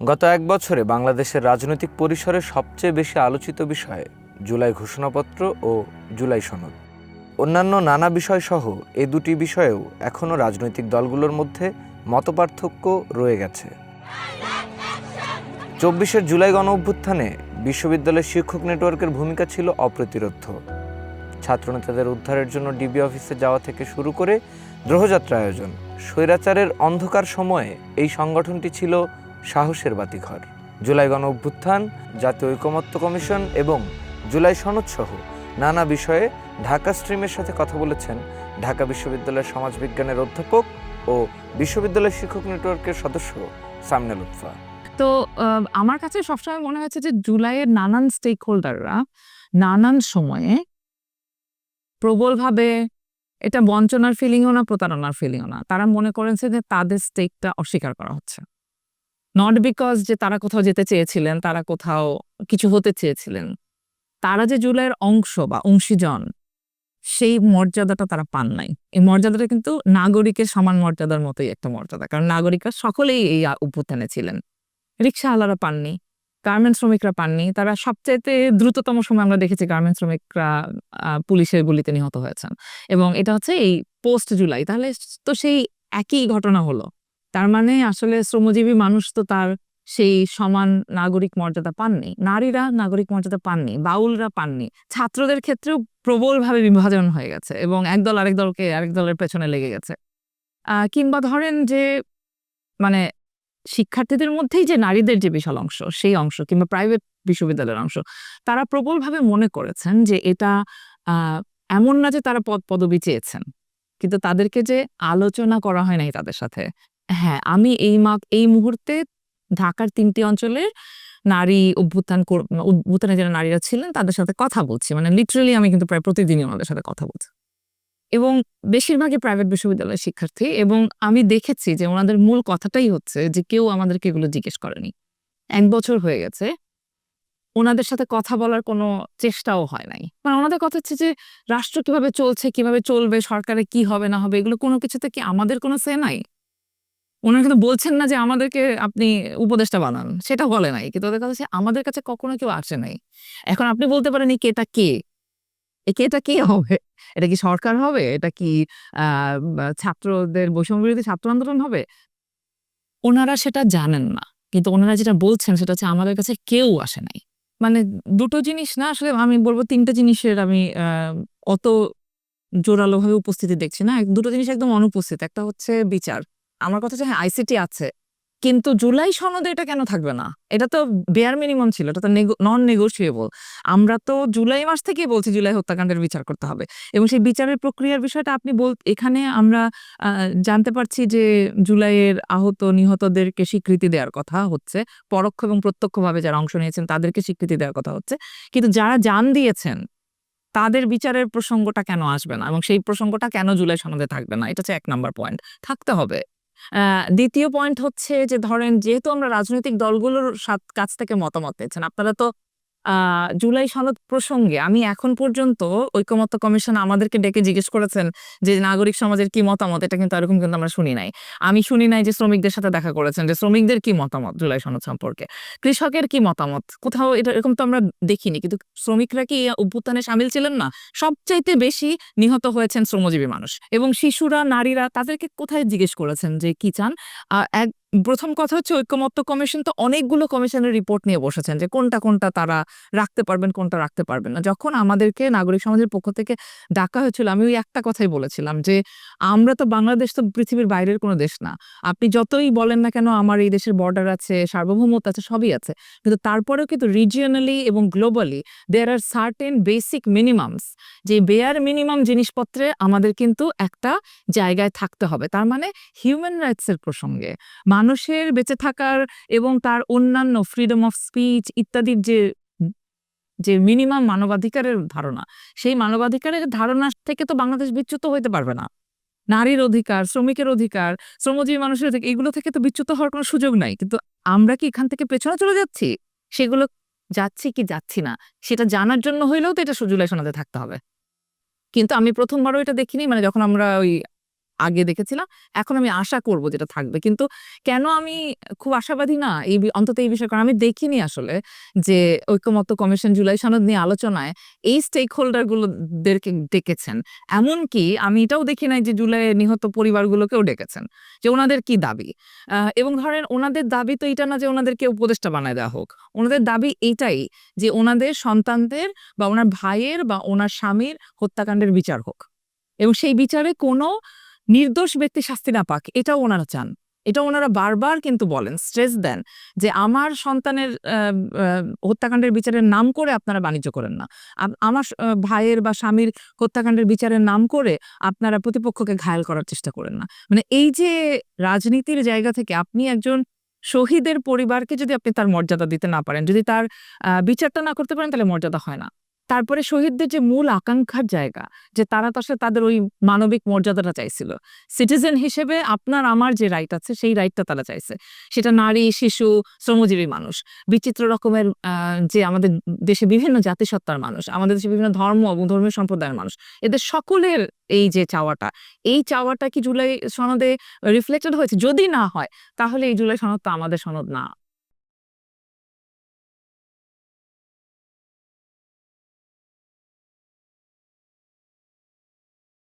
গত এক বছরে বাংলাদেশের রাজনৈতিক পরিসরে সবচেয়ে বেশি আলোচিত বিষয় জুলাই ঘোষণাপত্র ও জুলাই সনদ। অন্যান্য নানা বিষয়সহ এই দুটি বিষয়েও এখনও রাজনৈতিক দলগুলোর মধ্যে মতপার্থক্য রয়ে গেছে। চব্বিশের জুলাই গণ অভ্যুত্থানে বিশ্ববিদ্যালয়ের শিক্ষক নেটওয়ার্কের ভূমিকা ছিল অপ্রতিরোধ্য। ছাত্রনেতাদের উদ্ধারের জন্য ডিবি অফিসে যাওয়া থেকে শুরু করে দ্রোহযাত্রা আয়োজন। স্বৈরাচারের অন্ধকার সময়ে এই সংগঠনটি ছিল সাহসের বাতিঘর। জুলাই গণ অভ্যুত্থান, জাতীয় ঐকমত্য কমিশন এবং জুলাই সনদ সহ নানা বিষয়ে ঢাকা স্ট্রিমের সাথে কথা বলেছেন ঢাকা বিশ্ববিদ্যালয়ের সমাজবিজ্ঞানের অধ্যাপক ও বিশ্ববিদ্যালয় শিক্ষক নেটওয়ার্কের সদস্য সামনে লুৎফা তো আমার কাছে সবসময় মনে হয়েছে যে জুলাইয়ের নানান স্টেক হোল্ডাররা নানান সময়ে প্রবলভাবে এটা বঞ্চনার ফিলিংও না, প্রতারণার ফিলিংও না। তারা মনে করেছে যে তাদের স্টেকটা অস্বীকার করা হচ্ছে। নট বিকজ যে তারা কোথাও যেতে চেয়েছিলেন, তারা কোথাও কিছু হতে চেয়েছিলেন। তারা যে জুলাইয়ের অংশ বা অংশীজন, সেই মর্যাদাটা তারা পান নাই। এই মর্যাদাটা কিন্তু নাগরিকের সমান মর্যাদার মতোই একটা মর্যাদা, কারণ নাগরিকরা সকলেই এই অভ্যুত্থানে ছিলেন। রিক্সাওয়ালারা পাননি, গার্মেন্ট শ্রমিকরা পাননি, তারা সবচাইতে দ্রুততম সময় আমরা দেখেছি গার্মেন্ট শ্রমিকরা পুলিশের গুলিতে নিহত হয়েছেন। এবং এটা হচ্ছে এই পোস্ট জুলাই তাহলে তো সেই একই ঘটনা হলো। তার মানে আসলে শ্রমজীবী মানুষ তো তার সেই সমান নাগরিক মর্যাদা পাননি। নারীরা নাগরিক মর্যাদা পাননি, বাউলরা পাননি। ছাত্রদের ক্ষেত্রেও প্রবলভাবে বিভাজন হয়ে গেছে এবং একদল আরেক দলকে আরেক দলের পেছনে লেগে গেছে। কিংবা ধরেন যে মানে শিক্ষার্থীদের মধ্যেই যে নারীদের যে বিশাল অংশ, সেই অংশ কিংবা প্রাইভেট বিশ্ববিদ্যালয়ের অংশ, তারা প্রবলভাবে মনে করেছেন যে এটা এমন না যে তারা পদ পদবি চেয়েছেন। কিন্তু তাদেরকে যে আলোচনা করা হয় নাই তাদের সাথে হ্যাঁ আমি এই মা, এই মুহূর্তে ঢাকার তিনটি অঞ্চলের নারী অভ্যুত্থান অভ্যুত্থানে যারা নারীরা ছিলেন তাদের সাথে কথা বলছি। মানে লিটারেলি আমি কিন্তু প্রায় প্রতিদিনই ওনাদের সাথে কথা বলছি। এবং বেশিরভাগই প্রাইভেট বিশ্ববিদ্যালয়ের শিক্ষার্থী এবং আমি দেখেছি যে ওনাদের মূল কথাটাই হচ্ছে যে কেউ আমাদেরকে এগুলো জিজ্ঞেস করেনি। এক বছর হয়ে গেছে, ওনাদের সাথে কথা বলার কোনো চেষ্টাও হয় নাই। মানে ওনাদের কথা হচ্ছে যে রাষ্ট্র কীভাবে চলছে, কীভাবে চলবে, সরকারে কি হবে, না হবে, এগুলো কোনো কিছুতে কি আমাদের কোনো সে নাই? ওনারা কিন্তু বলছেন না যে আমাদেরকে আপনি উপদেশটা বানান। সেটা বলে নাই। কিন্তু ওদের কাছে, আমাদের কাছে কখনো কেউ আসে নাই। এখন আপনি বলতে পারেন এই কেটা কে? এ কেটা কে হবে? এটা কি সরকার হবে? এটা কি ছাত্রদের বৈষম্য বিরোধী ছাত্র আন্দোলন হবে? ওনারা সেটা জানেন না। কিন্তু ওনারা যেটা বলছেন, সেটা হচ্ছে, আমাদের কাছে কেউ আসে নাই। মানে দুটো জিনিস না, আসলে আমি বলব, তিনটা জিনিসের আমি অত জোরালোভাবে উপস্থিতি দেখছি না। দুটো জিনিস একদম অনুপস্থিত। একটা হচ্ছে বিচার। আমার কথা হচ্ছে হ্যাঁ আইসিটি আছে, কিন্তু জুলাই সনদে এটা কেন থাকবে না? এটা তো বেয়ার মিনিমাম ছিল, এটা তো নন নেগোসিয়েবল আমরা তো জুলাই মাস থেকেই বলছি জুলাই হত্যাকাণ্ডের বিচার করতে হবে। এবং সেই বিচারের প্রক্রিয়ার বিষয়টা আপনি বল, এখানে আমরা জানতে পারছি যে জুলাইয়ের আহত নিহতদেরকে স্বীকৃতি দেওয়ার কথা হচ্ছে। পরোক্ষ এবং প্রত্যক্ষভাবে যারা অংশ নিয়েছেন তাদেরকে স্বীকৃতি দেওয়ার কথা হচ্ছে। কিন্তু যারা জান দিয়েছেন, তাদের বিচারের প্রসঙ্গটা কেন আসবে না? এবং সেই প্রসঙ্গটা কেন জুলাই সনদে থাকবে না? এটা হচ্ছে এক নম্বর পয়েন্ট থাকতে হবে। দ্বিতীয় পয়েন্ট হচ্ছে যে ধরেন যেহেতু আমরা রাজনৈতিক দলগুলোর কাছ থেকে মতামত পেয়েছেন, আপনারা তো জুলাই সনদ প্রসঙ্গে আমি এখন পর্যন্ত ঐকমত্য কমিশন আমাদেরকে ডেকে জিজ্ঞেস করেছেন যে নাগরিক সমাজের কি মতামত? এটা কিন্তু এরকম কিন্তু আমরা শুনি নাই। আমি শুনি নাই যে শ্রমিকদের সাথে দেখা করেছেন যে শ্রমিকদের কি মতামত জুলাই সনদ সম্পর্কে? কৃষকের কি মতামত? কোথাও এটা এরকম তো আমরা দেখিনি, কিন্তু শ্রমিকরা কি অভ্যুত্থানে সামিল ছিলেন না? সবচাইতে বেশি নিহত হয়েছেন শ্রমজীবী মানুষ এবং শিশুরা, নারীরা তাদেরকে কোথায় জিজ্ঞেস করেছেন যে কি চান? এক প্রথম কথা হচ্ছে ঐক্যমত্য কমিশন তো অনেকগুলো কমিশনের রিপোর্ট নিয়ে বসেছেন যে কোনটা কোনটা তারা রাখতে পারবেন, কোনটা রাখতে পারবেন না। যখন আমাদেরকে নাগরিক সমাজের পক্ষ থেকে ডাকা হয়েছিল, আমি ওই একটা কথাই বলেছিলাম যে আমরা তো বাংলাদেশ তো পৃথিবীর বাইরের কোনো দেশ না। আপনি যতই বলেন না কেন আমার এই দেশের বর্ডার আছে, সার্বভৌমত্ব আছে, সবই আছে। কিন্তু তারপরেও কিন্তু রিজিয়নালি এবং globally there are certain basic minimums যে বেয়ার মিনিমাম জিনিসপত্রে আমাদের কিন্তু একটা জায়গায় থাকতে হবে। তার মানে হিউম্যান রাইটসের প্রসঙ্গে। মানুষের বেঁচে থাকার এবং তার অন্যান্য ফ্রিডম অফ স্পিচ ইত্যাদির যে যে মিনিমাম মানবাধিকারের ধারণা, সেই মানবাধিকারের ধারণা থেকে তো বাংলাদেশ বিচ্যুত হইতে পারবে না। নারীর অধিকার, শ্রমিকের অধিকার, শ্রমজীবী মানুষের অধিকার, এগুলো থেকে তো বিচ্যুত হওয়ার কোনো সুযোগ নাই। কিন্তু আমরা কি এখান থেকে পেছনে চলে যাচ্ছি? সেগুলো যাচ্ছি কি যাচ্ছি না, সেটা জানার জন্য হইলেও তো এটা জুলাই সনদে থাকতে হবে। কিন্তু আমি প্রথমবারও এটা দেখিনি মানে যখন আমরা ওই আগে দেখেছিলাম। এখন আমি আশা করব যেটা থাকবে। কিন্তু কেন আমি খুব আশাবাদী না? এই অন্তত এই বিষয়ে আমি দেখিনি আসলে যে ঐক্যমত্য কমিশন জুলাই সনদ নিয়ে আলোচনায় এই স্টেক হোল্ডার গুলোদেরকে ডেকেছেন। এমনকি আমি এটাও দেখি নাই যে জুলাই নিহত পরিবারগুলোকেও ডেকেছেন যে ওনাদের কি দাবি? এবং ধরেন ওনাদের দাবি তো এটা না যে ওনাদেরকে উপদেষ্টা বানায় দেওয়া হোক। ওনাদের দাবি এটাই যে ওনাদের সন্তানদের বা ওনার ভাইয়ের বা ওনার স্বামীর হত্যাকাণ্ডের বিচার হোক। এবং সেই বিচারে কোনো নির্দোষ ব্যক্তি শাস্তি না পাক, এটাও ওনারা চান। এটা ওনারা বারবার কিন্তু বলেন, স্ট্রেস দেন যে আমার সন্তানের হত্যাকাণ্ডের বিচারের নাম করে আপনারা বাণিজ্য করেন না। আমার ভাইয়ের বা স্বামীর হত্যাকাণ্ডের বিচারের নাম করে আপনারা প্রতিপক্ষকে ঘায়াল করার চেষ্টা করেন না। মানে এই যে রাজনীতির জায়গা থেকে আপনি একজন শহীদের পরিবারকে যদি আপনি তার মর্যাদা দিতে না পারেন, যদি তার বিচারটা না করতে পারেন, তাহলে মর্যাদা হয় না। তারপরে শহীদদের যে মূল আকাঙ্ক্ষার জায়গা, যে তারা তো তাদের ওই মানবিক মর্যাদাটা চাইছিল। সিটিজেন হিসেবে আপনার, আমার যে রাইট আছে, সেই রাইটটা তারা চাইছে। সেটা নারী, শিশু, শ্রমজীবী মানুষ। বিচিত্র রকমের যে আমাদের দেশে বিভিন্ন জাতিসত্তার মানুষ, আমাদের দেশে বিভিন্ন ধর্ম এবং ধর্মীয় সম্প্রদায়ের মানুষ, এদের সকলের এই যে চাওয়াটা, এই চাওয়াটা কি জুলাই সনদে রিফ্লেক্টেড হয়েছে? যদি না হয়, তাহলে এই জুলাই সনদ তো আমাদের সনদ না।